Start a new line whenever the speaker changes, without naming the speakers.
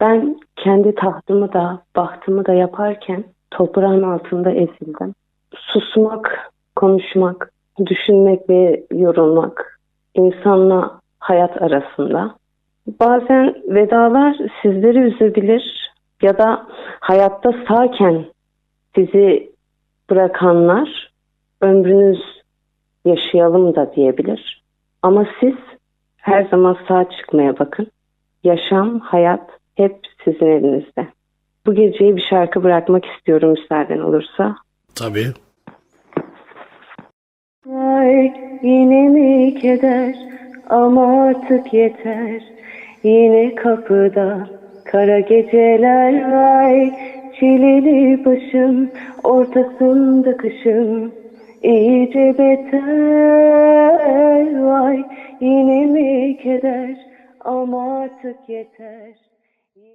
Ben kendi tahtımı da bahtımı da yaparken toprağın altında ezildim. Susmak, konuşmak, düşünmek ve yorulmak insanla hayat arasında. Bazen vedalar sizleri üzebilir ya da hayatta sağken sizi bırakanlar ömrünüz yaşayalım da diyebilir. Ama siz her zaman sağ çıkmaya bakın. Yaşam, hayat hep sizin elinizde. Bu geceyi bir şarkı bırakmak istiyorum müsaaden olursa.
Tabii.
Ay yine mi keder ama artık yeter. Yine kapıda kara geceler var. Çileli başım ortasında kışım iyice beter. Vay yine mi keder ama artık yeter. tapi